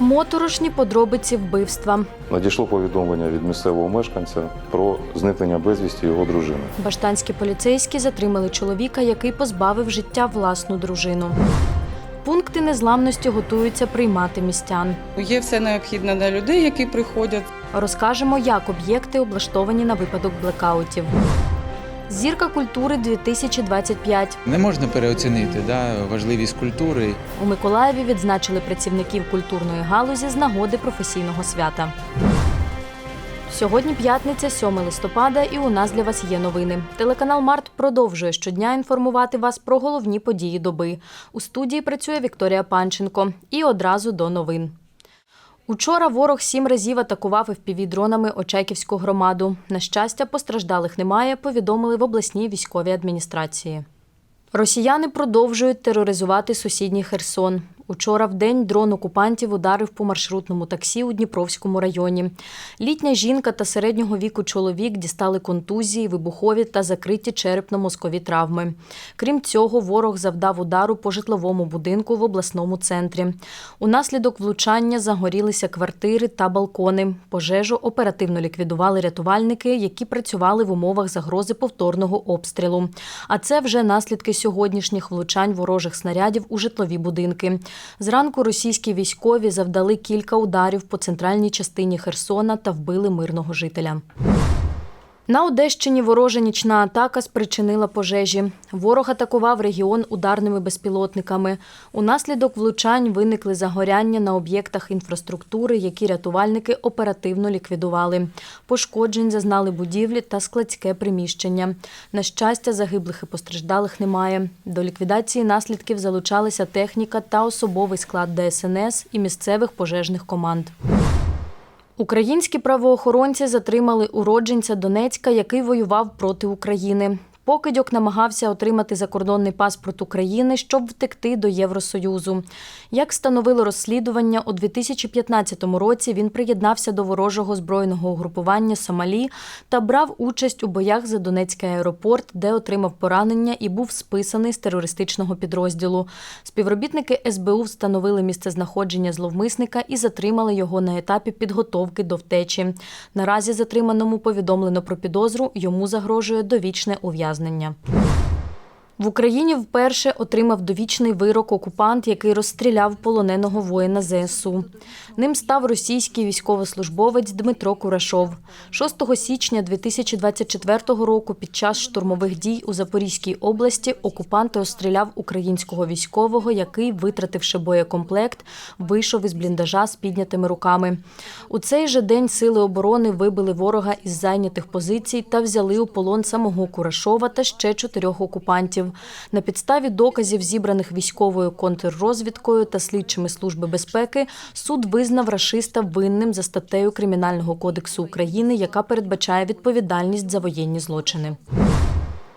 Моторошні подробиці вбивства. Надійшло повідомлення від місцевого мешканця про зникнення безвісті його дружини. Баштанські поліцейські затримали чоловіка, який позбавив життя власну дружину. Пункти незламності готуються приймати містян. Є все необхідне для людей, які приходять. Розкажемо, як об'єкти облаштовані на випадок блекаутів. Зірка культури 2025. Не можна переоцінити да, важливість культури. У Миколаєві відзначили працівників культурної галузі з нагоди професійного свята. Сьогодні п'ятниця, 7 листопада, і у нас для вас є новини. Телеканал Март продовжує щодня інформувати вас про головні події доби. У студії працює Вікторія Панченко. І одразу до новин. Учора ворог сім разів атакував FPV-дронами Очаківську громаду. На щастя, постраждалих немає, повідомили в обласній військовій адміністрації. Росіяни продовжують тероризувати сусідній Херсон. Учора в день дрон окупантів ударив по маршрутному таксі у Дніпровському районі. Літня жінка та середнього віку чоловік дістали контузії, вибухові та закриті черепно-мозкові травми. Крім цього, ворог завдав удару по житловому будинку в обласному центрі. Унаслідок влучання загорілися квартири та балкони. Пожежу оперативно ліквідували рятувальники, які працювали в умовах загрози повторного обстрілу. А це вже наслідки сьогоднішніх влучань ворожих снарядів у житлові будинки. Зранку російські військові завдали кілька ударів по центральній частині Херсона та вбили мирного жителя. На Одещині ворожа нічна атака спричинила пожежі. Ворог атакував регіон ударними безпілотниками. Унаслідок влучань виникли загоряння на об'єктах інфраструктури, які рятувальники оперативно ліквідували. Пошкоджень зазнали будівлі та складське приміщення. На щастя, загиблих і постраждалих немає. До ліквідації наслідків залучалися техніка та особовий склад ДСНС і місцевих пожежних команд. Українські правоохоронці затримали уродженця Донецька, який воював проти України. Покидьок намагався отримати закордонний паспорт України, щоб втекти до Євросоюзу. Як встановило розслідування, у 2015 році він приєднався до ворожого збройного угрупування Сомалі та брав участь у боях за Донецький аеропорт, де отримав поранення і був списаний з терористичного підрозділу. Співробітники СБУ встановили місцезнаходження зловмисника і затримали його на етапі підготовки до втечі. Наразі затриманому повідомлено про підозру, йому загрожує довічне ув'язнення ув'язнення. В Україні вперше отримав довічний вирок окупант, який розстріляв полоненого воїна ЗСУ. Ним став російський військовослужбовець Дмитро Курашов. 6 січня 2024 року під час штурмових дій у Запорізькій області окупант розстріляв українського військового, який, витративши боєкомплект, вийшов із бліндажа з піднятими руками. У цей же день сили оборони вибили ворога із зайнятих позицій та взяли у полон самого Курашова та ще чотирьох окупантів. На підставі доказів, зібраних військовою контррозвідкою та слідчими служби безпеки, суд визнав рашиста винним за статтею Кримінального кодексу України, яка передбачає відповідальність за воєнні злочини.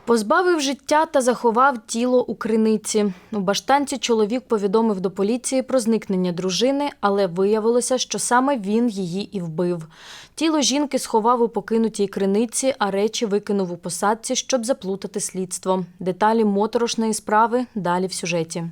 Позбавив життя та заховав тіло у криниці. У баштанці чоловік повідомив до поліції про зникнення дружини, але виявилося, що саме він її і вбив. Тіло жінки сховав у покинутій криниці, а речі викинув у посадці, щоб заплутати слідство. Деталі моторошної справи далі в сюжеті.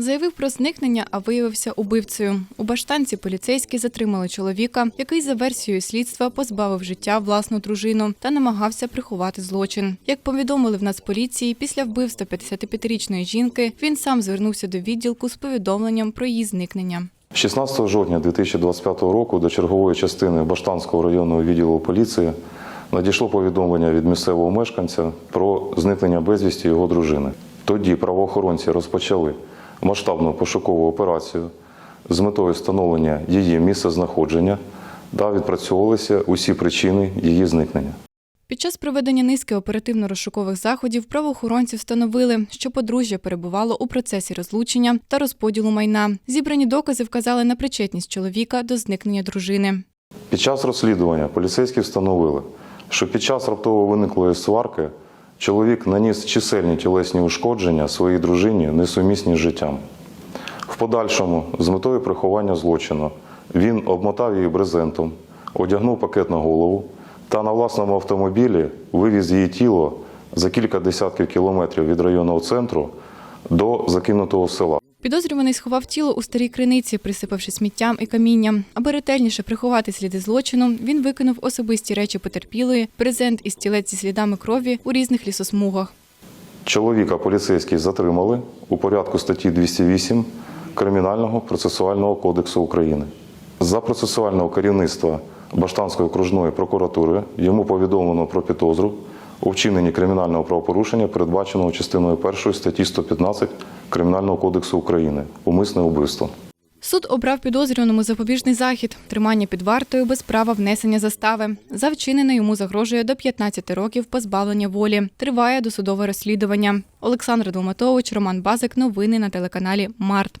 Заявив про зникнення, а виявився убивцею. У баштанці поліцейські затримали чоловіка, який за версією слідства позбавив життя власну дружину та намагався приховати злочин. Як повідомили в Нацполіції, після вбивства 55-річної жінки він сам звернувся до відділку з повідомленням про її зникнення. 16 жовтня 2025 року до чергової частини Баштанського районного відділу поліції надійшло повідомлення від місцевого мешканця про зникнення безвісті його дружини. Тоді правоохоронці розпочали масштабну пошукову операцію з метою встановлення її місця знаходження та відпрацьовувалися усі причини її зникнення. Під час проведення низки оперативно-розшукових заходів правоохоронці встановили, що подружжя перебувало у процесі розлучення та розподілу майна. Зібрані докази вказали на причетність чоловіка до зникнення дружини. Під час розслідування поліцейські встановили, що під час раптово виниклої сварки чоловік наніс чисельні тілесні ушкодження своїй дружині, несумісні з життям. В подальшому, з метою приховання злочину, він обмотав її брезентом, одягнув пакет на голову та на власному автомобілі вивіз її тіло за кілька десятків кілометрів від районного центру до закинутого села. Підозрюваний сховав тіло у старій криниці, присипавши сміттям і камінням. Аби ретельніше приховати сліди злочину, він викинув особисті речі потерпілої, презент і стілець зі слідами крові у різних лісосмугах. Чоловіка поліцейські затримали у порядку статті 208 Кримінального процесуального кодексу України. За процесуального керівництва Баштанської окружної прокуратури йому повідомлено про підозру у вчиненні кримінального правопорушення, передбаченого частиною 1 статті 115 Кримінального кодексу України умисне вбивство. Суд обрав підозрюваному запобіжний захід, тримання під вартою без права внесення застави. За вчинене йому загрожує до 15 років позбавлення волі. Триває досудове розслідування. Олександр Долматович, Роман Базик. Новини на телеканалі Март.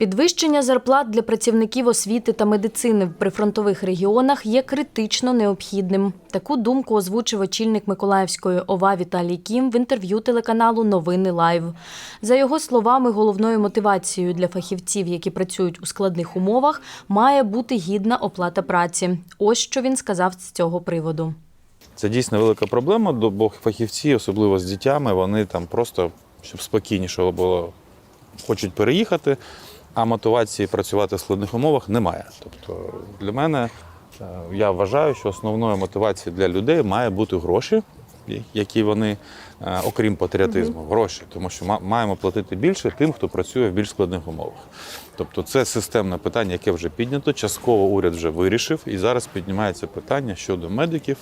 Підвищення зарплат для працівників освіти та медицини в прифронтових регіонах є критично необхідним. Таку думку озвучив очільник Миколаївської ОВА Віталій Кім в інтерв'ю телеканалу Новини Лайв. За його словами, головною мотивацією для фахівців, які працюють у складних умовах, має бути гідна оплата праці. Ось що він сказав з цього приводу. Це дійсно велика проблема, бо фахівці, особливо з дітями, вони там просто, щоб спокійніше було, хочуть переїхати, а мотивації працювати в складних умовах немає. Тобто для мене е, я вважаю, що основною мотивацією для людей має бути гроші, які вони, е, окрім патріотизму, гроші, тому що маємо платити більше тим, хто працює в більш складних умовах. Тобто це системне питання, яке вже піднято. Частково уряд вже вирішив, і зараз піднімається питання щодо медиків.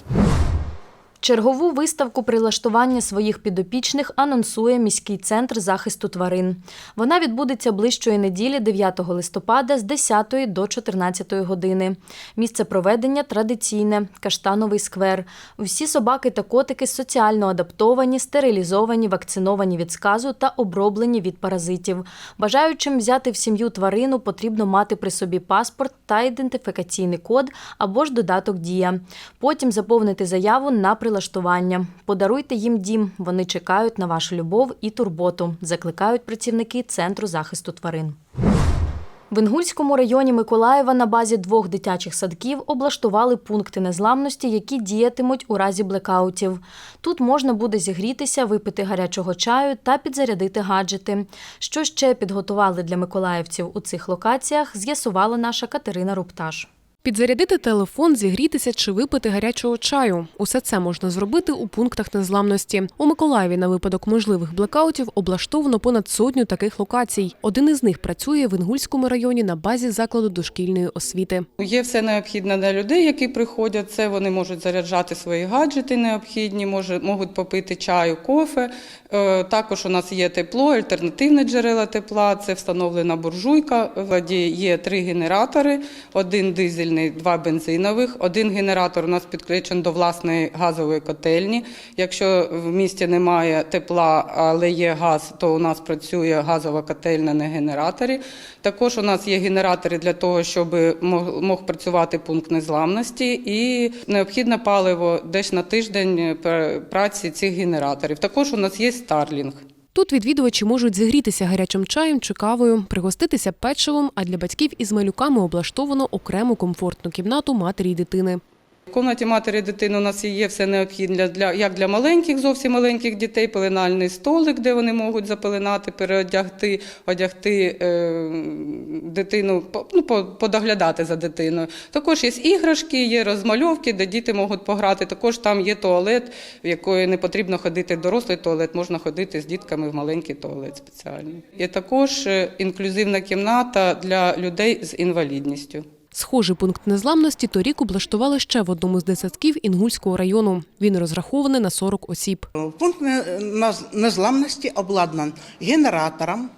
Чергову виставку прилаштування своїх підопічних анонсує міський центр захисту тварин. Вона відбудеться ближчої неділі 9 листопада з 10 до 14 години. Місце проведення традиційне каштановий сквер. Усі собаки та котики соціально адаптовані, стерилізовані, вакциновані від сказу та оброблені від паразитів. Бажаючим взяти в сім'ю тварину потрібно мати при собі паспорт та ідентифікаційний код або ж додаток Дія. Потім заповнити заяву на прилаштування. Подаруйте їм дім. Вони чекають на вашу любов і турботу, закликають працівники Центру захисту тварин. В Інгульському районі Миколаєва на базі двох дитячих садків облаштували пункти незламності, які діятимуть у разі блекаутів. Тут можна буде зігрітися, випити гарячого чаю та підзарядити гаджети. Що ще підготували для миколаївців у цих локаціях, з'ясувала наша Катерина Рупташ. Підзарядити телефон, зігрітися чи випити гарячого чаю. Усе це можна зробити у пунктах незламності. У Миколаєві на випадок можливих блекаутів облаштовано понад сотню таких локацій. Один із них працює в Інгульському районі на базі закладу дошкільної освіти. Є все необхідне для людей, які приходять. Це вони можуть заряджати свої гаджети необхідні, може, можуть попити чаю, кофе. Е, Також у нас є тепло, альтернативне джерела тепла. Це встановлена буржуйка. В воді є три генератори: один дизельний, два бензинових. Один генератор у нас підключений до власної газової котельні. Якщо в місті немає тепла, але є газ, то у нас працює газова котельня на генераторі. Також у нас є генератори для того, щоб мог, працювати пункт незламності, і необхідне паливо десь на тиждень праці цих генераторів. Також у нас є Starlink. Тут відвідувачі можуть зігрітися гарячим чаєм чи кавою, пригоститися печивом, а для батьків із малюками облаштовано окрему комфортну кімнату матері й дитини. В кімнаті матері дитини у нас є все необхідне для як для маленьких, зовсім маленьких дітей, пеленальний столик, де вони можуть запеленати, переодягти, одягти е, дитину, ну, подоглядати за дитиною. Також є іграшки, є розмальовки, де діти можуть пограти. Також там є туалет, в якої не потрібно ходити дорослий туалет, можна ходити з дітками в маленький туалет спеціальний. Є також е, інклюзивна кімната для людей з інвалідністю. Схожий пункт незламності торік облаштували ще в одному з дитсадків Інгульського району. Він розрахований на 40 осіб. Пункт незламності обладнан генератором,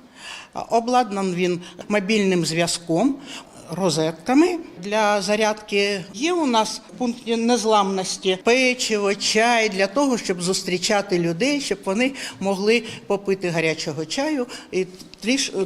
обладнан він мобільним зв'язком, розетками для зарядки. Є у нас в пункті незламності печиво, чай для того, щоб зустрічати людей, щоб вони могли попити гарячого чаю і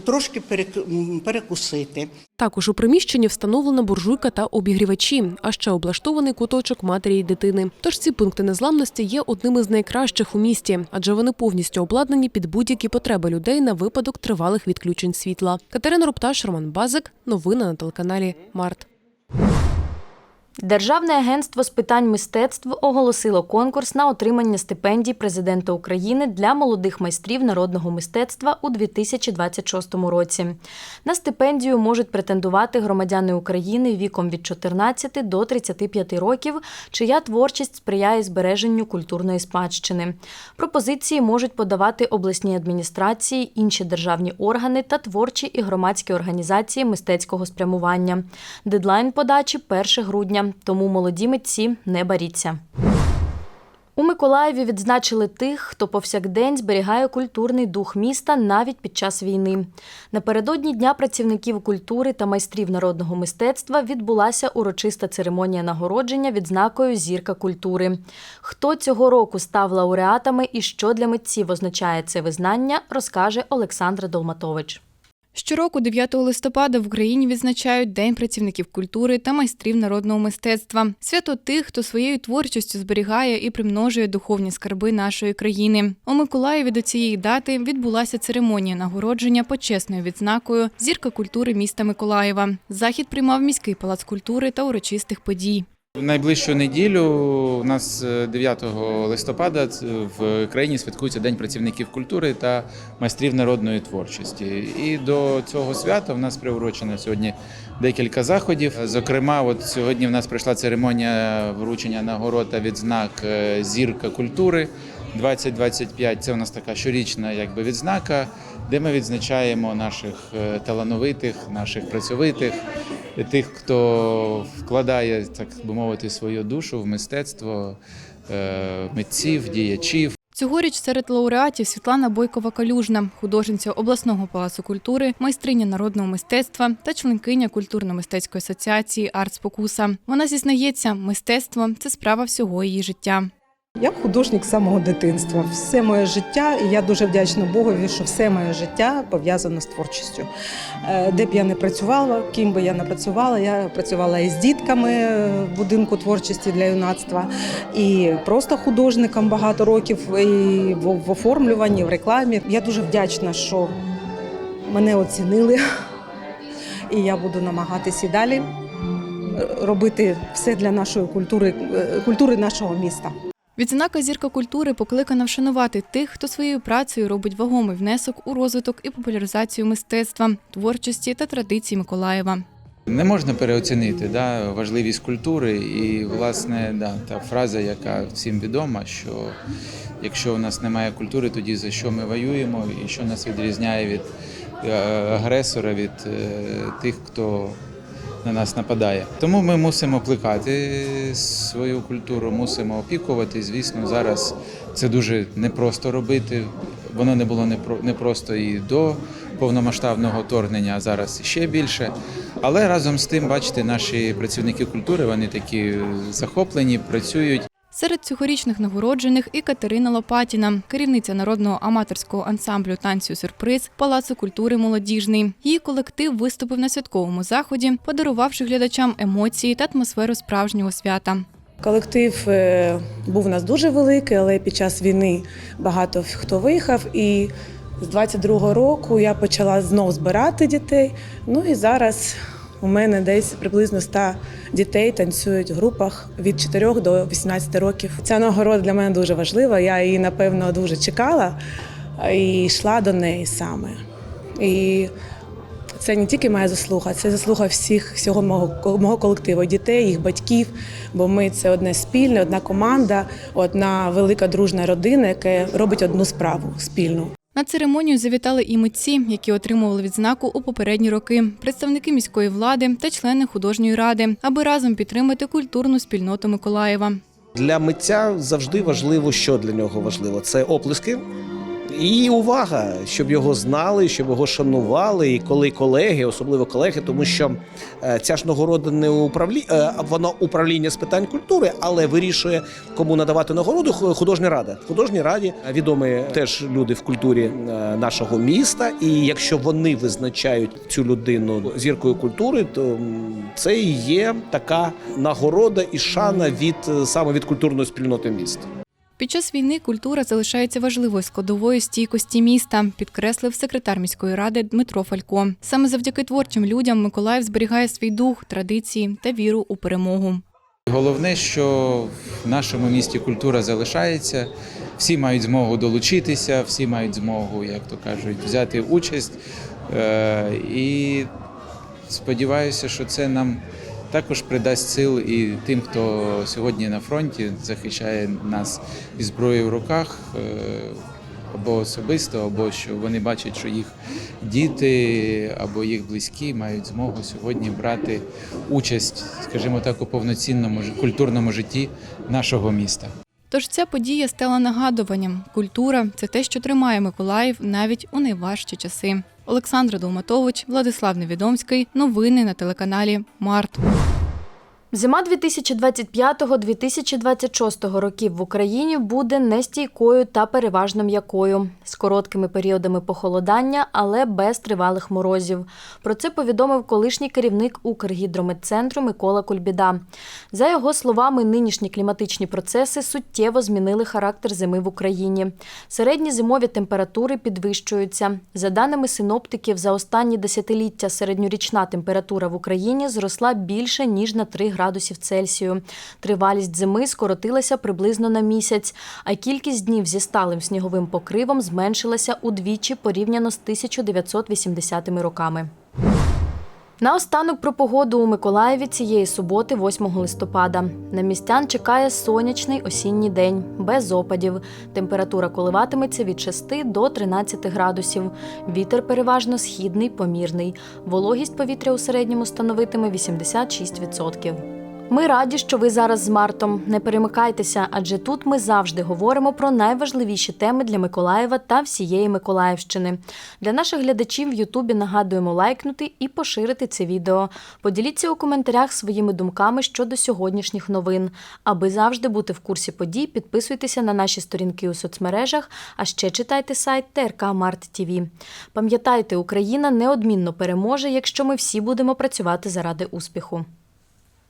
трошки перек- перекусити. Також у приміщенні встановлена буржуйка та обігрівачі, а ще облаштований куточок матері й дитини. Тож ці пункти незламності є одними з найкращих у місті, адже вони повністю обладнані під будь-які потреби людей на випадок тривалих відключень світла. Катерина Рупташ, Роман Базик. Новини на телеканалі Март. Державне агентство з питань мистецтв оголосило конкурс на отримання стипендій президента України для молодих майстрів народного мистецтва у 2026 році. На стипендію можуть претендувати громадяни України віком від 14 до 35 років, чия творчість сприяє збереженню культурної спадщини. Пропозиції можуть подавати обласні адміністрації, інші державні органи та творчі і громадські організації мистецького спрямування. Дедлайн подачі 1 грудня, тому молоді митці не баріться. У Миколаєві відзначили тих, хто повсякдень зберігає культурний дух міста навіть під час війни. Напередодні Дня працівників культури та майстрів народного мистецтва відбулася урочиста церемонія нагородження відзнакою Зірка культури. Хто цього року став лауреатами і що для митців означає це визнання, розкаже Олександра Долматович. Щороку, 9 листопада, в Україні відзначають День працівників культури та майстрів народного мистецтва. Свято тих, хто своєю творчістю зберігає і примножує духовні скарби нашої країни. У Миколаєві до цієї дати відбулася церемонія нагородження почесною відзнакою Зірка культури міста Миколаєва. Захід приймав міський палац культури та урочистих подій. В найближчу неділю у нас е, 9 листопада в країні святкується День працівників культури та майстрів народної творчості. І до цього свята в нас приурочено сьогодні декілька заходів. Зокрема, от сьогодні в нас прийшла церемонія вручення нагород та відзнак е, Зірка культури 2025. Це у нас така щорічна якби відзнака, де ми відзначаємо наших е, талановитих, наших працьовитих, тих, хто вкладає, так би мовити, свою душу в мистецтво е, митців, діячів. Цьогоріч серед лауреатів Світлана Бойкова-Калюжна, художниця обласного палацу культури, майстриня народного мистецтва та членкиня культурно-мистецької асоціації Арт Спокуса. Вона зізнається, мистецтво це справа всього її життя. Я художник з самого дитинства. Все моє життя, і я дуже вдячна Богові, що все моє життя пов'язано з творчістю. Е, Де б я не працювала, ким би я не працювала, я працювала і з дітками в будинку творчості для юнацтва, і просто художником багато років, і в в оформлюванні, в рекламі. Я дуже вдячна, що мене оцінили, і я буду намагатися і далі робити все для нашої культури, е, культури нашого міста. Відзнака зірка культури покликана вшанувати тих, хто своєю працею робить вагомий внесок у розвиток і популяризацію мистецтва, творчості та традицій Миколаєва. Не можна переоцінити да, важливість культури і, власне, да, та фраза, яка всім відома, що якщо у нас немає культури, тоді за що ми воюємо і що нас відрізняє від е, агресора, від е, тих, хто на нас нападає. Тому ми мусимо плекати свою культуру, мусимо опікувати. Звісно, зараз це дуже непросто робити. Воно не було непро- непросто і до повномасштабного вторгнення, а зараз ще більше. Але разом з тим, бачите, наші працівники культури вони такі захоплені, працюють. Серед цьогорічних нагороджених і Катерина Лопатіна, керівниця народного аматорського ансамблю танцю Сюрприз Палацу культури Молодіжний. Її колектив виступив на святковому заході, подарувавши глядачам емоції та атмосферу справжнього свята. Колектив е, був у нас дуже великий, але під час війни багато хто виїхав. І з 22-го року я почала знов збирати дітей. Ну і зараз у мене десь приблизно 100 дітей танцюють в групах від 4 до 18 років. Ця нагорода для мене дуже важлива. Я її напевно дуже чекала і йшла до неї саме. І це не тільки моя заслуга, це заслуга всіх всього мого мого колективу, дітей, їх батьків. Бо ми це одне спільне, одна команда, одна велика дружна родина, яка робить одну справу спільну. На церемонію завітали і митці, які отримували відзнаку у попередні роки, представники міської влади та члени художньої ради, аби разом підтримати культурну спільноту Миколаєва. Для митця завжди важливо, що для нього важливо. Це оплески, І увага, щоб його знали, щоб його шанували, і коли колеги, особливо колеги, тому що е, ця ж нагорода не управлі... е, воно управління з питань культури, але вирішує, кому надавати нагороду художня рада. В художній раді відомі теж люди в культурі е, нашого міста. І якщо вони визначають цю людину зіркою культури, то це і є така нагорода і шана від саме від культурної спільноти міста. Під час війни культура залишається важливою складовою стійкості міста, підкреслив секретар міської ради Дмитро Фалько. Саме завдяки творчим людям Миколаїв зберігає свій дух, традиції та віру у перемогу. Головне, що в нашому місті культура залишається, всі мають змогу долучитися, всі мають змогу, як то кажуть, взяти участь. Е, І сподіваюся, що це нам також придасть сил і тим, хто сьогодні на фронті захищає нас із зброєю в руках. е, Або особисто, або що вони бачать, що їх діти або їх близькі мають змогу сьогодні брати участь, скажімо так, у повноцінному культурному житті нашого міста. Тож ця подія стала нагадуванням. Культура це те, що тримає Миколаїв навіть у найважчі часи. Олександра Долматович, Владислав Невідомський. Новини на телеканалі Март. Зима 2025-2026 років в Україні буде нестійкою та переважно м'якою, з короткими періодами похолодання, але без тривалих морозів. Про це повідомив колишній керівник Укргідрометцентру Микола Кульбіда. За його словами, нинішні кліматичні процеси суттєво змінили характер зими в Україні. Середні зимові температури підвищуються. За даними синоптиків, за останні десятиліття середньорічна температура в Україні зросла більше ніж на 3 градусів Цельсію. Тривалість зими скоротилася приблизно на місяць, а кількість днів зі сталим сніговим покривом зменшилася удвічі порівняно з 1980 роками. Наостанок про погоду у Миколаєві цієї суботи, 8 листопада. На містян чекає сонячний осінній день, без опадів. Температура коливатиметься від 6 до 13 градусів. Вітер переважно східний, помірний. Вологість повітря у середньому становитиме 86%. Ми раді, що ви зараз з Мартом. Не перемикайтеся, адже тут ми завжди говоримо про найважливіші теми для Миколаєва та всієї Миколаївщини. Для наших глядачів в Ютубі нагадуємо лайкнути і поширити це відео. Поділіться у коментарях своїми думками щодо сьогоднішніх новин. Аби завжди бути в курсі подій, підписуйтеся на наші сторінки у соцмережах, а ще читайте сайт ТРК Март ТВ. Пам'ятайте, Україна неодмінно переможе, якщо ми всі будемо працювати заради успіху.